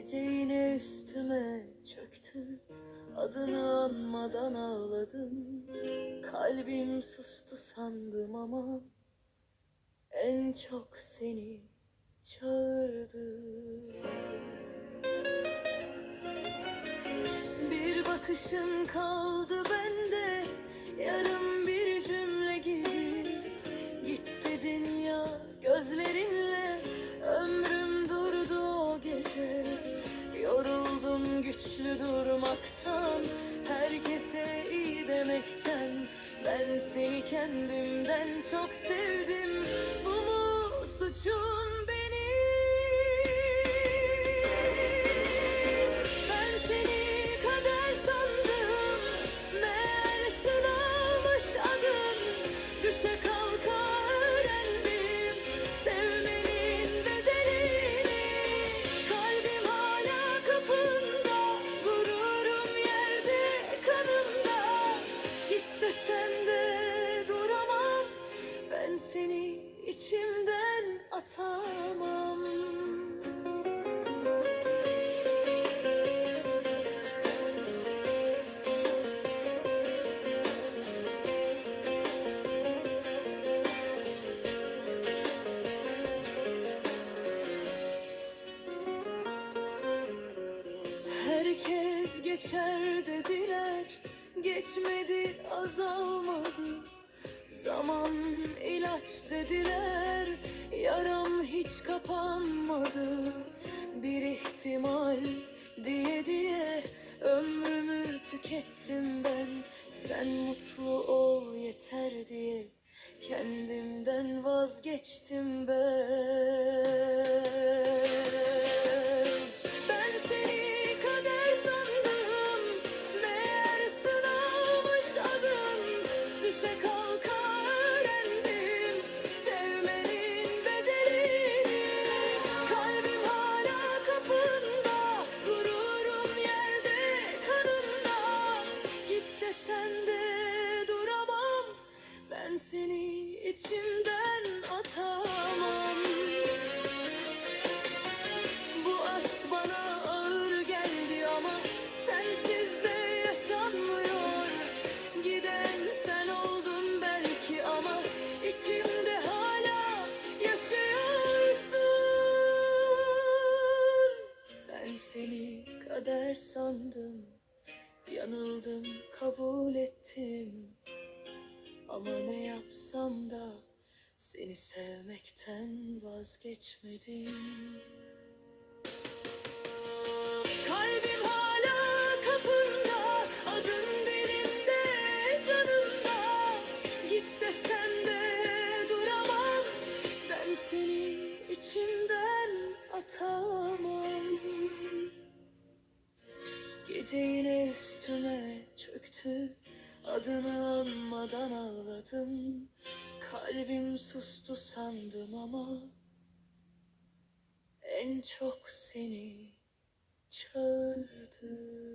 Gece yine üstüme çöktü Adını anmadan ağladım. Kalbim sustu sandım ama En çok seni çağırdı. Bir bakışın kaldı bende Yarım Yoruldum güçlü durmaktan Herkese iyi demekten. Ben seni kendimden çok sevdim. Bu mu suçum geçer dediler Geçmedi azalmadı. Zaman ilaç dediler Yaram hiç kapanmadı. Bir ihtimal diye diye Ömrümü tükettim ben. Sen mutlu ol yeter diye Kendimden vazgeçtim ben Mexico. Kader sandım, yanıldım kabul ettim. Ama ne yapsam da seni sevmekten vazgeçmedim. Kalbim Gece yine üstüme çöktü, adını anmadan ağladım. Kalbim sustu sandım ama en çok seni çağırdı.